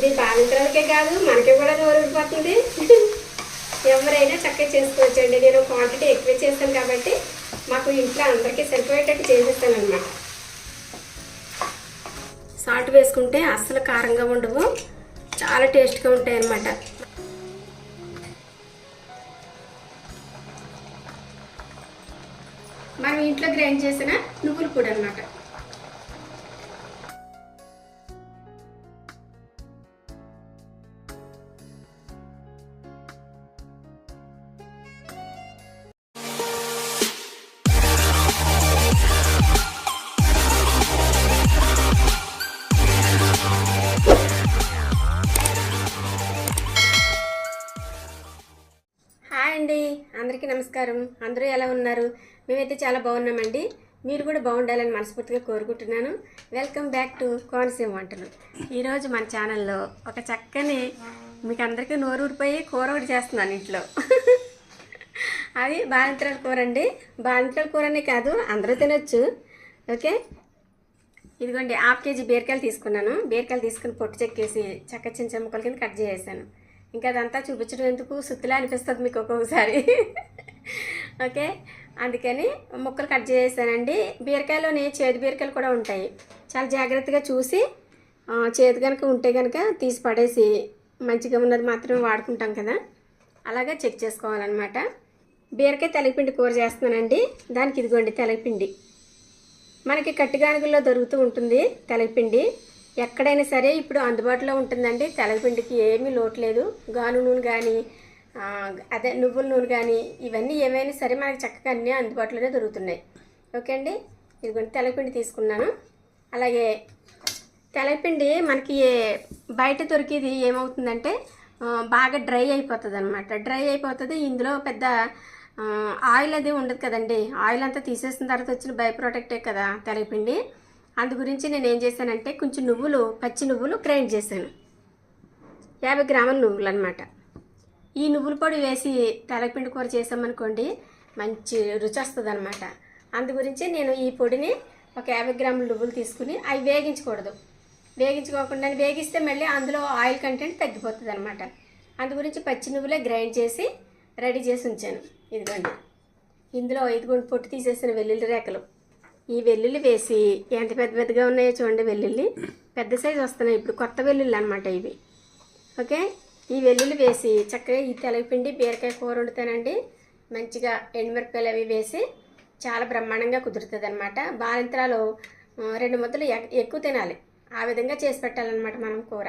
ఇది బాధితులకే కాదు మనకి కూడా నోరు ఊడిపోతుంది ఎవరైనా చక్కగా చేసుకోవచ్చండి. నేను క్వాంటిటీ ఎక్కువ చేస్తాను కాబట్టి మాకు ఇంట్లో అందరికీ సరిపోయేటట్టు చేసేస్తాను అనమాట సాల్ట్ వేసుకుంటే అస్సలు కారంగా ఉండవు. చాలా టేస్ట్గా ఉంటాయి అన్నమాట మనం ఇంట్లో గ్రైండ్ చేసిన నువ్వులు కూడా అనమాట నమస్కారం. అందరూ ఎలా ఉన్నారు? మేమైతే చాలా బాగున్నామండి. మీరు కూడా బాగుండాలని మనస్ఫూర్తిగా కోరుకుంటున్నాను. వెల్కమ్ బ్యాక్ టు కోనసీమ వంటలు. ఈరోజు మన ఛానల్లో ఒక చక్కని మీకు అందరికీ నోరు ఊరిపోయి కూర ఒకటి చేస్తున్నాను ఇంట్లో. అది బాలింత్రాల కూర అండి. బాలింత్రాల కూరనే కాదు అందరూ తినొచ్చు. ఓకే? ఇదిగోండి హాఫ్ కేజీ బీరకాయలు తీసుకున్నాను. బీరకాయలు తీసుకుని పొట్టు చెక్కేసి చక్క చిన్న చెమ్మకల కింద కట్ చేసేసాను. ఇంకా అదంతా చూపించడం ఎందుకు? సుత్తులా అనిపిస్తుంది మీకు ఒక్కొక్కసారి. ఓకే? అందుకని ముక్కలు కట్ చేసేసానండి. బీరకాయలోని చేదు బీరకాయలు కూడా ఉంటాయి. చాలా జాగ్రత్తగా చూసి చేతి చేదు కనుక ఉంటే కనుక తీసి పడేసి మంచిగా ఉన్నది మాత్రమే వాడుకుంటాం కదా. అలాగే చెక్ చేసుకోవాలన్నమాట. బీరకాయ తెలగపిండి కూర చేస్తున్నానండి. దానికి ఇదిగోండి తెలగపిండి. మనకి కట్టిగానుగుల్లో దొరుకుతూ ఉంటుంది తెలగపిండి. ఎక్కడైనా సరే ఇప్పుడు అందుబాటులో ఉంటుందండి తెలగపిండికి. ఏమీ లోటు లేదు. గాను నూనె కానీ అదే నువ్వుల నూనె కానీ ఇవన్నీ ఏమైనా సరే మనకి చక్కగా అన్నీ అందుబాటులోనే దొరుకుతున్నాయి. ఓకే అండి? ఇదిగోండి తెలపిండి తీసుకున్నాను. అలాగే తెలపిండి మనకి బయట దొరికేది ఏమవుతుందంటే బాగా డ్రై అయిపోతుంది అనమాట డ్రై అయిపోతుంది. ఇందులో పెద్ద ఆయిల్ అది ఉండదు కదండి. ఆయిల్ అంతా తీసేసిన తర్వాత వచ్చిన బై ప్రోడక్టే కదా తెలపిండి అందు గురించి నేను ఏం చేశానంటే కొంచెం నువ్వులు పచ్చి నువ్వులు గ్రైండ్ చేశాను. యాభై గ్రాముల నువ్వులు అనమాట ఈ నువ్వుల పొడి వేసి తెలపిండి కూర చేసామనుకోండి మంచి రుచి వస్తుంది అనమాట అందు గురించి నేను ఈ పొడిని ఒక యాభై గ్రాముల నువ్వులు తీసుకుని అవి వేగించకూడదు. వేగించుకోకుండా వేగిస్తే మళ్ళీ అందులో ఆయిల్ కంటెంట్ తగ్గిపోతుంది అనమాట అందు గురించి పచ్చి నువ్వులే గ్రైండ్ చేసి రెడీ చేసి ఉంచాను. ఇదిగోండి. ఇందులో ఇదిగోండి పొట్టు తీసేసిన వెల్లుల్లి రేకలు. ఈ వెల్లుల్లి వేసి ఎంత పెద్ద పెద్దగా ఉన్నాయో చూడండి వెల్లుల్లి. పెద్ద సైజు వస్తున్నాయి. ఇప్పుడు కొత్త వెల్లుల్లి అనమాట ఇవి. ఓకే? ఈ వెల్లుల్లి వేసి చక్కగా ఈ తెలగపిండి బీరకాయ కూర వండుతానండి. మంచిగా ఎండుమిరపకాయలు అవి వేసి చాలా బ్రహ్మాండంగా కుదురుతుంది అనమాట బాలింతరాలు రెండు ముద్దలు ఎక్- ఎక్కువ తినాలి. ఆ విధంగా చేసి పెట్టాలన్నమాట మనం కూర.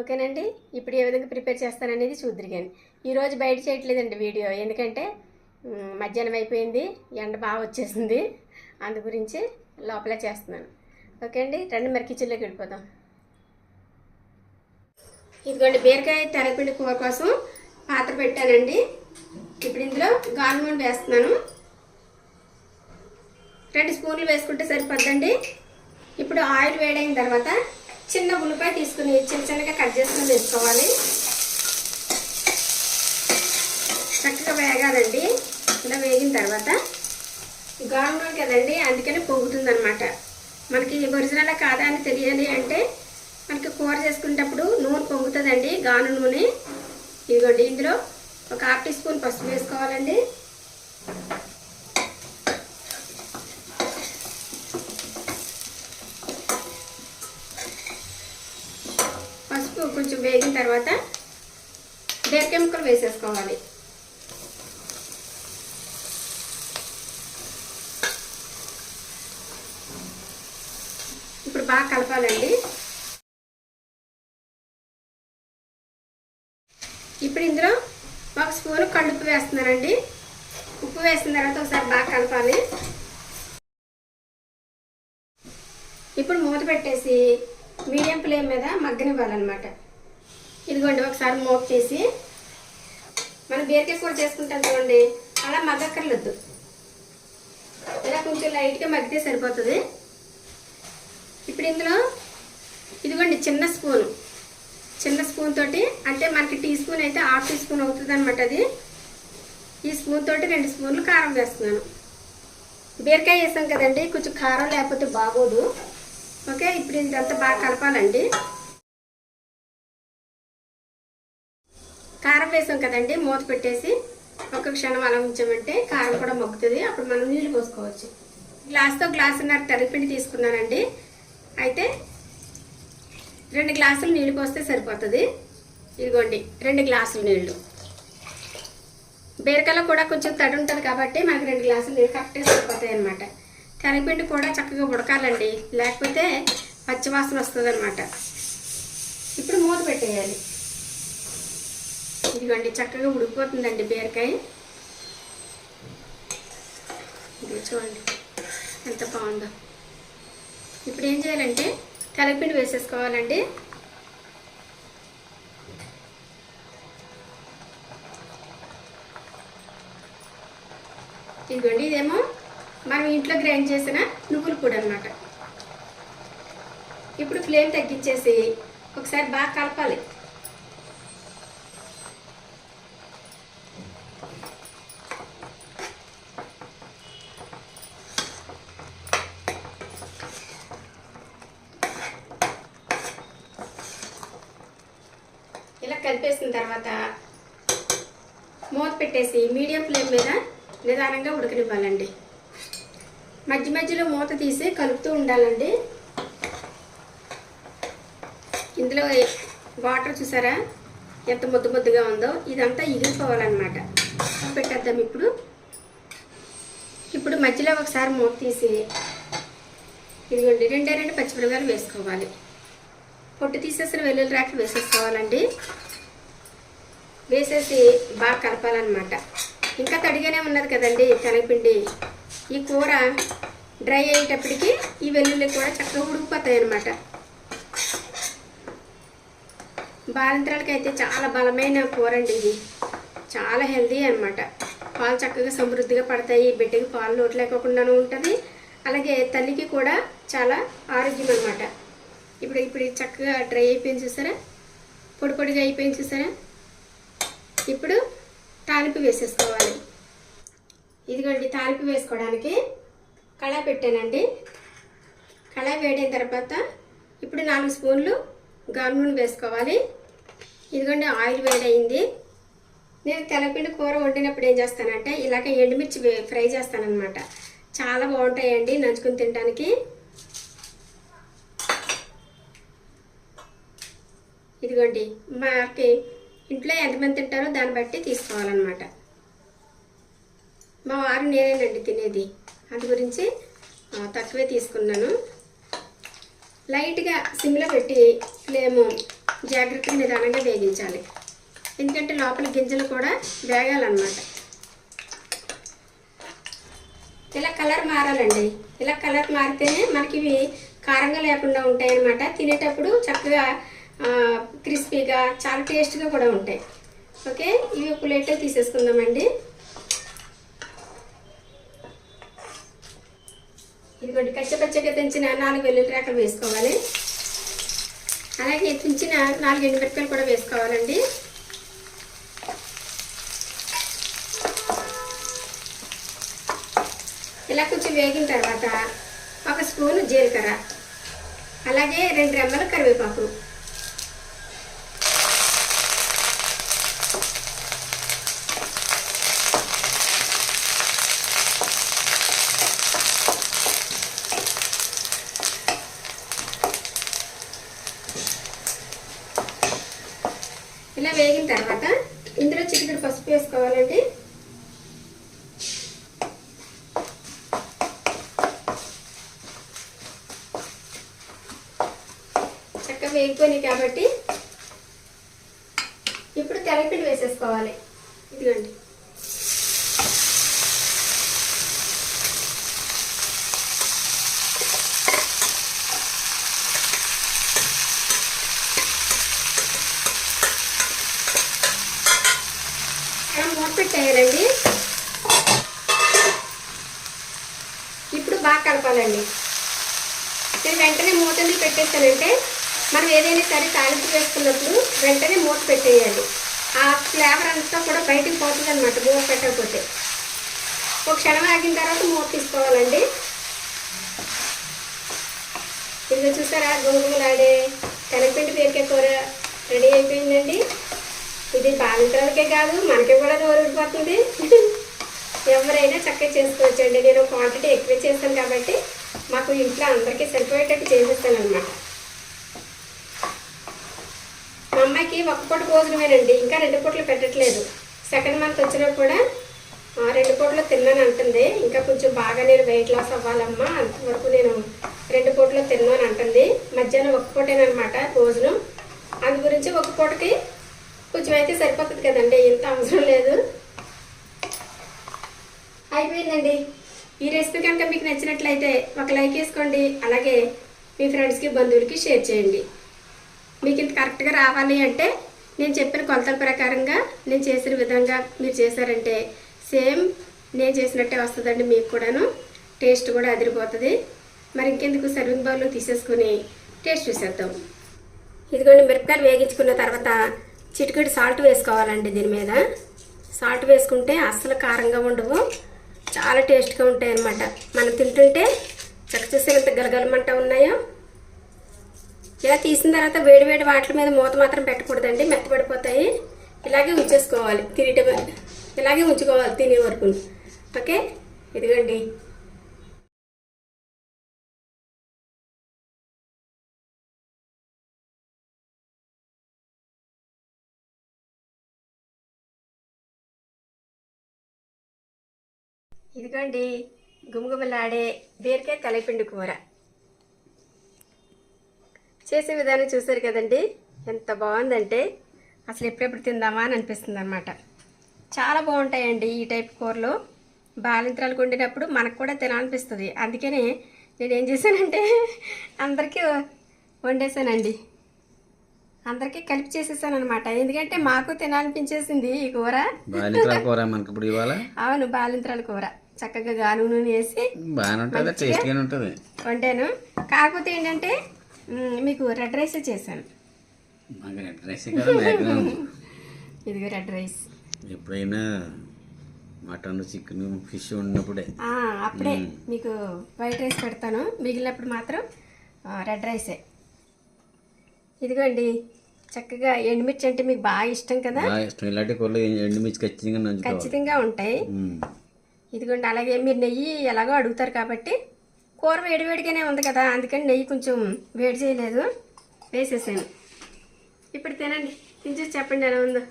ఓకేనండి? ఇప్పుడు ఏ విధంగా ప్రిపేర్ చేస్తాననేది చూద్దరు కానీ ఈరోజు బయట చేయట్లేదండి వీడియో. ఎందుకంటే మధ్యాహ్నం అయిపోయింది. ఎండ బాగా వచ్చేసింది. అందు గురించి లోపలే చేస్తున్నాను. ఓకే అండి రెండు మరి కిచెన్లోకి వెళ్ళిపోదాం. ఇదిగోండి బీరకాయ తెరపిండి కూర కోసం పాత్ర పెట్టానండి. ఇప్పుడు ఇందులో గాను వేస్తున్నాను. రెండు స్పూన్లు వేసుకుంటే సరిపోద్దండి. ఇప్పుడు ఆయిల్ వేడైన తర్వాత చిన్న ఉల్లిపాయ తీసుకుని చిన్న చిన్నగా కట్ చేసుకుని వేసుకోవాలి. చక్కగా వేగాలండి. ఇలా వేగిన తర్వాత గాను కదండి అందుకని పొంగుతుంది అనమాట మనకి ఒరిజినల్ కాదా అని తెలియాలి అంటే మనకి కూర చేసుకునేటప్పుడు నూనె పొంగుతుందండి గాను నూనె. ఇదిగోండి ఇందులో ఒక హాఫ్ టీ స్పూన్ పసుపు వేసుకోవాలండి. పసుపు కొంచెం వేగిన తర్వాత బీరకాయ ముక్కలు వేసేసుకోవాలి. ఇప్పుడు బాగా కలపాలండి. ఇప్పుడు ఇందులో ఒక స్పూన్ కళ్ళుప్పు వేస్తున్నానండి. ఉప్పు వేసిన తర్వాత ఒకసారి బాగా కలపాలి. ఇప్పుడు మూత పెట్టేసి మీడియం ఫ్లేమ్ మీద మగ్గనివ్వాలన్నమాట. ఇదిగోండి ఒకసారి మూత తీసి మనం బీరకాయ కూర చేసుకుంటాం చూడండి అలా మగ్గక్కర్లేదు ఇలా కొంచెం లైట్గా మగ్గితే సరిపోతుంది. ఇప్పుడు ఇందులో ఇదిగోండి చిన్న స్పూను. చిన్న స్పూన్ తోటి అంటే మనకి టీ స్పూన్ అయితే హాఫ్ టీ స్పూన్ అవుతుంది అనమాట అది. ఈ స్పూన్ తోటి రెండు స్పూన్లు కారం వేస్తున్నాను. బీరకాయ వేసాం కదండి కొంచెం కారం లేకపోతే బాగోదు. ఓకే ఇప్పుడు ఇదంతా బాగా కలపాలండి. కారం వేసాం కదండి మూత పెట్టేసి ఒక క్షణం అలా ఉంచామంటే కారం కూడా మొక్కుతుంది అప్పుడు మనం నీళ్ళు పోసుకోవచ్చు. గ్లాస్తో గ్లాసున్నర తెరపిండి తీసుకున్నానండి. అయితే రెండు గ్లాసులు నీళ్ళు పోస్తే సరిపోతుంది. ఇదిగోండి రెండు గ్లాసులు నీళ్ళు బీరకాయలో కూడా కొంచెం తడి ఉంటుంది కాబట్టి మనకి రెండు గ్లాసులు నీళ్ళు కరెక్ట్గా సరిపోతాయి అనమాట తెరపిండి కూడా చక్కగా ఉడకాలండి. లేకపోతే పచ్చివాసన వస్తుంది అనమాట ఇప్పుడు మూత పెట్టేయాలి. ఇదిగోండి చక్కగా ఉడికిపోతుందండి బీరకాయ. ఇది చూడండి ఎంత బాగుందో. ఇప్పుడు ఏం చేయాలంటే తెలపిండి వేసేసుకోవాలండి. ఇదిగోండి ఇదేమో మనం ఇంట్లో గ్రైండ్ చేసిన నువ్వుల పొడి అనమాట ఇప్పుడు ఫ్లేమ్ తగ్గించేసి ఒకసారి బాగా కలపాలి ఇలా కలిపేసిన తర్వాత మూత పెట్టేసి మీడియం ఫ్లేమ్ మీద నిదానంగా ఉడకనివ్వాలండి. మధ్య మధ్యలో మూత తీసి కలుపుతూ ఉండాలండి. ఇందులో వాటర్ చూసారా? ఎంత ముద్దు ముద్దుగా ఉందో ఇదంతా ఇగిలిపోవాలన్నమాట పెట్టేద్దాం ఇప్పుడు. ఇప్పుడు మధ్యలో ఒకసారి మూత తీసి ఇదిగోండి రెండే రెండు పచ్చిమిరపకాయలు వేసుకోవాలి. పొట్టు తీసేసిన వెల్లుల్లి రాకి వేసేసుకోవాలండి. వేసేసి బాగా కలపాలన్నమాట. ఇంకా తడిగానే ఉన్నది కదండి శనగపిండి. ఈ కూర డ్రై అయ్యేటప్పటికి ఈ వెల్లుల్లి కూడా చక్కగా ఉడికిపోతాయి అన్నమాట బాలింతరాలకి చాలా బలమైన కూర అండి ఇది. చాలా హెల్దీ అనమాట పాలు చక్కగా సమృద్ధిగా పడతాయి. బిడ్డకి పాలు లోటు లేకోకుండానే ఉంటుంది. అలాగే తల్లికి కూడా చాలా ఆరోగ్యం అనమాట ఇప్పుడు ఇప్పుడు చక్కగా డ్రై అయిపోయింది చూసారా? పొడి పొడిగా అయిపోయింది చూసారా? ఇప్పుడు తాలింపు వేసేసుకోవాలి. ఇదిగోండి తాలింపు వేసుకోవడానికి కళాయి పెట్టానండి. కళాయి వేడిన తర్వాత ఇప్పుడు నాలుగు స్పూన్లు గాను నూనె వేసుకోవాలి. ఇదిగోండి ఆయిల్ వేడయింది నేను తెలపిండి కూర వండినప్పుడు ఏం చేస్తానంటే ఇలాగ ఎండుమిర్చి ఫ్రై చేస్తానమాట చాలా బాగుంటాయండి నంచుకుని తినడానికి. ఇదిగోండి మాకి ఇంట్లో ఎంతమంది తింటారో దాన్ని బట్టి తీసుకోవాలన్నమాట. మా వారు నేనేనండి తినేది. అందు గురించి తక్కువే తీసుకున్నాను. లైట్గా సిమ్లో పెట్టి ఫ్లేము జాగ్రత్తగా నిదానంగా వేగించాలి. ఎందుకంటే లోపల గింజలు కూడా వేగాలన్నమాట. ఇలా కలర్ మారాలండి. ఇలా కలర్ మారితేనే మనకి ఇవి కారంగా లేకుండా ఉంటాయి అన్నమాట తినేటప్పుడు చక్కగా క్రిస్పీగా చాలా టేస్ట్గా కూడా ఉంటాయి. ఓకే? ఇవి ఒక ప్లేట్లో తీసేసుకుందామండి. ఇదిగోండి కచ్చపచ్చగా తెంచిన నాలుగు వెల్లుల్లి రేకలు వేసుకోవాలి. అలాగే తెంచిన నాలుగు ఎండుమిరపకాయలు కూడా వేసుకోవాలండి. ఇలా కొంచెం వేగిన తర్వాత ఒక స్పూన్ జీలకర్ర అలాగే రెండు రెమ్మల కరివేపాకు. ఇలా వేగిన తర్వాత ఇందులో చిటికెడు పసుపు వేసుకోవాలండి. చక్కగా వేగిపోయినాయి కాబట్టి ఇప్పుడు తెల్లపిండి వేసేసుకోవాలి. ఇదిగోండి. అలా మూత పెట్టేయాలండి ఇప్పుడు బాగా కలపాలండి. నేను వెంటనే మూతని పెట్టేస్తానంటే మనం ఏదైనా సరే తాలింపు వేసుకున్నప్పుడు వెంటనే మూత పెట్టేయాలి ఆ ఫ్లేవర్ అంతా కూడా బయటికి పోతుంది అనమాట మూత పెట్టకపోతే. ఒక క్షణం ఆగిన తర్వాత మూత తీసుకోవాలండి. ఇదిగో చూసారా గుమగుమలాడే కనపిండి పేరుకే కూర రెడీ అయిపోయిందండి. ఇది బాగా బాలింతలకే కాదు మనకి కూడా నోరు ఊడిపోతుంది ఎవరైనా చక్కగా చేసుకోవచ్చండి నేను క్వాంటిటీ ఎక్కువ చేస్తాను కాబట్టి మాకు ఇంట్లో అందరికీ సరిపోయేటట్టు చేసేస్తాను అనమాట మా అమ్మాయికి ఒక పూట భోజనమేనండి ఇంకా రెండు పూటలు పెట్టట్లేదు. సెకండ్ మంత్ వచ్చినా కూడా రెండు పూటలు తిన్నాను అంటుంది. ఇంకా కొంచెం బాగా నేను వెయిట్ లాస్ అవ్వాలమ్మా అంతవరకు నేను రెండు పూటలు తిన్నాను అంటుంది. మధ్యాహ్నం ఒక పూటేనమాట భోజనం. అందు గురించి ఒక పూటకి కొంచెం అయితే సరిపోతుంది కదండి ఎంత అవసరం లేదు. అయిపోయిందండి. ఈ రెసిపీ కనుక మీకు నచ్చినట్లయితే ఒక లైక్ వేసుకోండి అలాగే మీ ఫ్రెండ్స్కి బంధువులకి షేర్ చేయండి. మీకు ఇంత కరెక్ట్గా రావాలి అంటే నేను చెప్పిన కొలతల ప్రకారంగా నేను చేసిన విధంగా మీరు చేశారంటే సేమ్ నేను చేసినట్టే వస్తుందండి మీకు కూడాను. టేస్ట్ కూడా అదిరిపోతుంది. మరి ఇంకెందుకు సర్వింగ్ బౌల్లో తీసేసుకుని టేస్ట్ చూసేద్దాం. ఇదిగోండి మిరపకాయలు వేగించుకున్న తర్వాత చిటికెడు సాల్ట్ వేసుకోవాలండి దీని మీద. సాల్ట్ వేసుకుంటే అస్సలు కారంగా ఉండవు. చాలా టేస్ట్గా ఉంటాయి అన్నమాట మనం తింటుంటే చక్క చూస్తే ఎంత గలగలమంట ఉన్నాయో. ఇలా తీసిన తర్వాత వేడి వేడి మీద మూత మాత్రం పెట్టకూడదండి. మెత్తపడిపోతాయి ఇలాగే ఉంచేసుకోవాలి. తినేట ఇలాగే ఉంచుకోవాలి తినే వరకు. ఓకే? ఇదిగోండి. ఇదిగోండి గుమగుమలాడే బీరకాయ తలపిండి కూర. చేసే విధానం చూసారు కదండి ఎంత బాగుందంటే అసలు ఎప్పుడెప్పుడు తిందామా అని అనిపిస్తుంది అనమాట చాలా బాగుంటాయండి ఈ టైప్ కూరలు. బాలింతరాలు వండినప్పుడు మనకు కూడా తినాలనిపిస్తుంది. అందుకనే నేను ఏం చేశానంటే అందరికీ వండేసానండి అందరికీ కలిపి చేసేసాను అనమాట ఎందుకంటే మాకు తినాలనిపించేసింది ఈ కూర. బాలింతరాల కూర మనకి ఇప్పుడు ఇవాళ అవును బాలింతరాల కూర. చక్కగా గాను నూనె వేసి బాగానే ఉంటుంది టేస్ట్గానే ఉంటుంది. వండాను. కాకపోతే ఏంటంటే మీకు రెడ్ రైస్ చేశాను. రెడ్ రైస్ ఇదిగో రెడ్ రైస్. ఎప్పుడైనా మటన్ చికెన్ ఫిష్ ఉన్నప్పుడే అప్పుడే మీకు వైట్ రైస్ పెడతాను. మిగిలినప్పుడు మాత్రం రెడ్ రైసే. ఇదిగోండి చక్కగా ఎండుమిర్చి అంటే మీకు బాగా ఇష్టం కదా? ఇష్టం. ఇలాంటి కూరలు ఎండుమిర్చి ఖచ్చితంగా ఖచ్చితంగా ఉంటాయి. ఇదిగోండి అలాగే మీరు నెయ్యి ఎలాగో అడుగుతారు కాబట్టి కూర వేడివేడిగానే ఉంది కదా అందుకని నెయ్యి కొంచెం వేడి చేయలేదు వేసేసాను. ఇప్పుడు తినండి తిని చెప్పండి ఎలా ఉందో.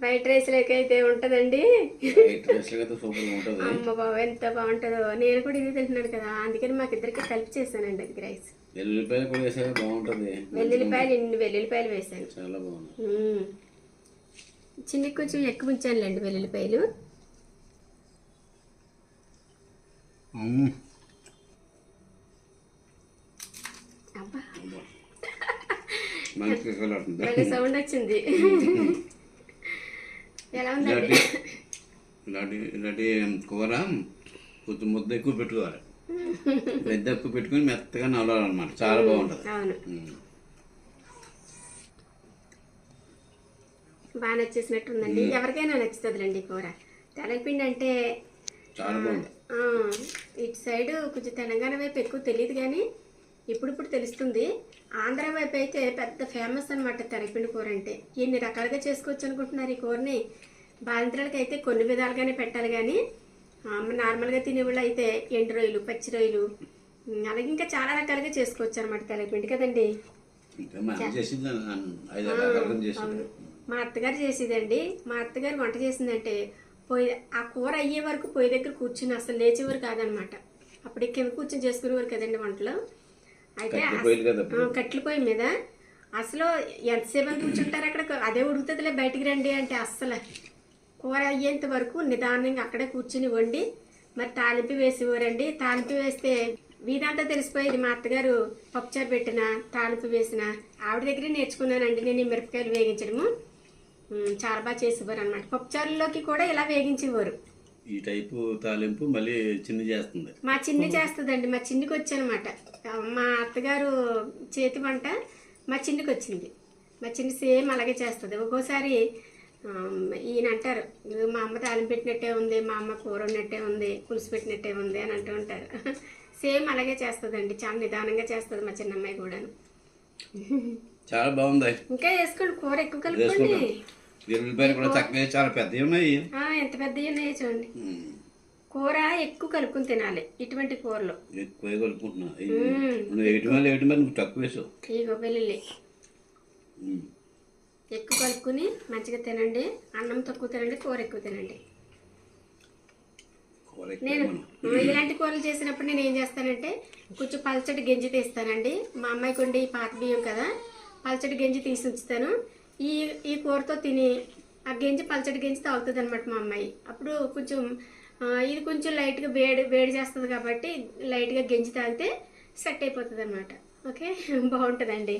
వైట్ రైస్ అయితే ఉంటుందండి. రైస్ అయితే సూపర్గా ఉంటుంది. అమ్మ బాబు ఎంత బాగుంటుందో. నేను కూడా ఇది తింటున్నాను కదా అందుకని మాకు ఇద్దరికి కలిపి చేశానండి అది రైస్. కూడా బాగుంటుంది. వెల్లుల్లిపాయలు ఇన్ని వెల్లుల్లిపాయలు వేసాను. చాలా బాగుంది. మ్మ్. చిన్ని కొంచెం ఎక్కువ ఉంచానులేండి వెల్లుల్లిపాయలు ఉమ్. అబ్బా మంచి కలర్ ఉంటుంది భలే సౌండ్ వచ్చింది. ఎలా ఉందండి? ఇలాంటి ఇలాంటి ఇలాంటి కూర కొంచెం ముద్ద ఎక్కువ పెట్టుకోవాలి. పెద్ద ఎక్కువ పెట్టుకుని మెత్తగా నవ్వాలన్నమాట చాలా బాగుంటుంది. బాగా నచ్చేసినట్టుందండి. ఎవరికైనా నచ్చుతుందిలేండి కూర. తెలపిండి అంటే చాలా బాగుంది. ఇటు సైడ్ కొంచెం తెలంగాణ వైపు ఎక్కువ తెలియదు కానీ ఇప్పుడిప్పుడు తెలుస్తుంది. ఆంధ్ర వైపు అయితే పెద్ద ఫేమస్ అనమాట తెరపిండి కూర అంటే. ఎన్ని రకాలుగా చేసుకోవచ్చు అనుకుంటున్నారు ఈ కూరని? బాలింతరాలకి అయితే కొన్ని విధాలుగానే పెట్టాలి కానీ నార్మల్గా తినేవాళ్ళు అయితే ఎండు రొయ్యలు పచ్చి రొయ్యలు అలాగే ఇంకా చాలా రకాలుగా చేసుకోవచ్చు అనమాట తెలపిండి కదండి. మా అత్తగారు చేసేదండి. మా అత్తగారు వంట చేసిందంటే పొయ్యి ఆ కూర అయ్యే వరకు పొయ్యి దగ్గర కూర్చుని అసలు లేచేవారు కాదనమాట. అప్పుడు కింద కూర్చొని చేసుకునేవారు కదండి వంటలు. అయితే కట్టెల పొయ్యి మీద అసలు ఎంతసేపు అని కూర్చుంటారు అక్కడ? అదే ఉడుకుతుందిలే బయటికి రండి అంటే అస్సలు. కూర అయ్యేంత వరకు నిదానంగా అక్కడే కూర్చుని వండి మరి తాలింపు వేసేవారండి. తాలింపు వేస్తే వీధంతా తెలిసిపోయేది మా అత్తగారు పప్పుచారు పెట్టిన తాలింపు వేసిన. ఆవిడ దగ్గరే నేర్చుకున్నానండి నేను ఈ మిరపకాయలు వేగించడము. బాగా చేసేవారు అనమాట పప్పుచారులోకి కూడా ఇలా వేగించేవారు. ఈ టైపు తాలింపు మళ్ళీ చిన్న చేస్తుంది. మా చిన్ని చేస్తుందండి మా చిన్నికి వచ్చనమాట మా అత్తగారు చేతి వంట మా చిన్నికి వచ్చింది మా చిన్ని సేమ్ అలాగే చేస్తుంది. ఒక్కోసారి ఈయన అంటారు "ఇదిగో మా అమ్మ తాలింపు పెట్టినట్టే ఉంది మా అమ్మ కూర ఉన్నట్టే ఉంది పులుసు పెట్టినట్టే ఉంది అని అంటూ ఉంటారు. సేమ్ అలాగే చేస్తుందండి చాలా నిదానంగా చేస్తుంది మా చిన్నమ్మాయి కూడాను. చాలా బాగుంది. ఇంకా వేసుకోండి కూర ఎక్కువ కలుపుకోండి. ఎల్లుల్లిపాయలు కూడా చక్కగా చాలా పెద్దవి ఉన్నాయి. ఆ, ఎంత పెద్దవి ఉన్నాయో చూడండి. కూర ఎక్కువ కలుపుకుని తినాలి ఇటువంటి కూరలు. ఎక్కువ కలుపుకుంటున్నా. మ్మ్. నువ్వు ఎయిటి మీద ఎయిటి మీద నువ్వు తక్కువ వేసావు. ఇగో వెల్లుల్లి. ఉమ్. ఎక్కువ కలుపుకుని మంచిగా తినండి. అన్నం తక్కువ తినండి కూర ఎక్కువ తినండి. నేను ఇలాంటి కూరలు చేసినప్పుడు నేను ఏం చేస్తానంటే కొంచెం పల్చటి గంజి తీస్తానండి. మా అమ్మాయికి ఉండి పాత బియ్యం కదా పల్చటి గంజి తీసి ఉంచుతాను. ఈ ఈ కూరతో తిని ఆ గెంజి పల్చటి గెంజి తాగుతుంది అనమాట మా అమ్మాయి. అప్పుడు కొంచెం ఇది కొంచెం లైట్గా వేడి వేడి చేస్తుంది కాబట్టి లైట్గా గెంజి తాగితే సెట్ అయిపోతుంది అనమాట ఓకే? బాగుంటుందండి.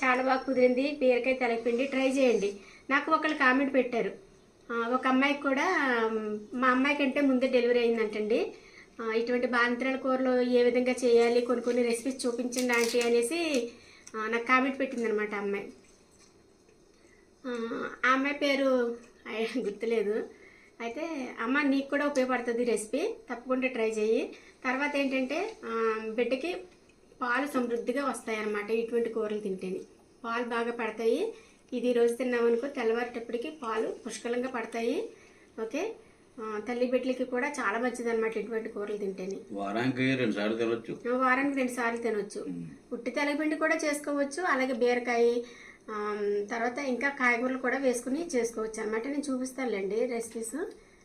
చాలా బాగా కుదిరింది. బీరకాయ తలపిండి ట్రై చేయండి. నాకు ఒకళ్ళు కామెంట్ పెట్టారు. ఒక అమ్మాయికి కూడా మా అమ్మాయి కంటే ముందే డెలివరీ అయిందంటండి. ఇటువంటి బాంత్రాల కూరలు ఏ విధంగా చేయాలి కొన్ని కొన్ని రెసిపీస్ చూపించండి ఆంటీ అనేసి నాకు కామెంట్ పెట్టిందనమాట అమ్మాయి. ఆ ఆ అమ్మాయి పేరు గుర్తులేదు. అయితే అమ్మ నీకు కూడా ఉపయోగపడుతుంది రెసిపీ. తప్పకుండా ట్రై చేయి తర్వాత ఏంటంటే బిడ్డకి పాలు సమృద్ధిగా వస్తాయి అన్నమాట ఇటువంటి కూరలు తింటేనే. పాలు బాగా పడతాయి. ఇది రోజు తిన్నామనుకో తెల్లవారేటప్పటికి పాలు పుష్కలంగా పడతాయి. ఓకే? తల్లి బిడ్డలకి కూడా చాలా మంచిది అనమాట ఇటువంటి కూరలు తింటేనే. వారానికి రెండు సార్లు తినొచ్చు. వారానికి రెండు సార్లు తినొచ్చు. ఉట్టి తెలగపిండి కూడా చేసుకోవచ్చు. అలాగే బీరకాయ ఆమ్, తర్వాత ఇంకా కాయగూరలు కూడా వేసుకుని చేసుకోవచ్చు అనమాట నేను చూపిస్తానులేండి రెసిపీస్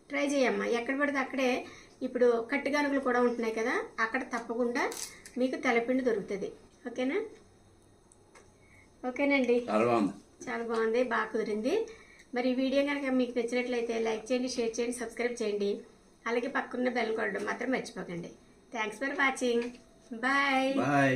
ట్రై చేయమ్మా. ఎక్కడ పడితే అక్కడే. ఇప్పుడు కట్టిగానుగలు కూడా ఉంటున్నాయి కదా అక్కడ తప్పకుండా మీకు తెల్లపిండి దొరుకుతుంది. ఓకేనా? ఓకేనండి. చాలా బాగుంది. బాగా కుదిరింది. మరి ఈ వీడియో కనుక మీకు నచ్చినట్లయితే లైక్ చేయండి షేర్ చేయండి సబ్స్క్రైబ్ చేయండి. అలాగే పక్కన్న బెల్ కొట్టడం మాత్రం మర్చిపోకండి. Thanks for watching bye bye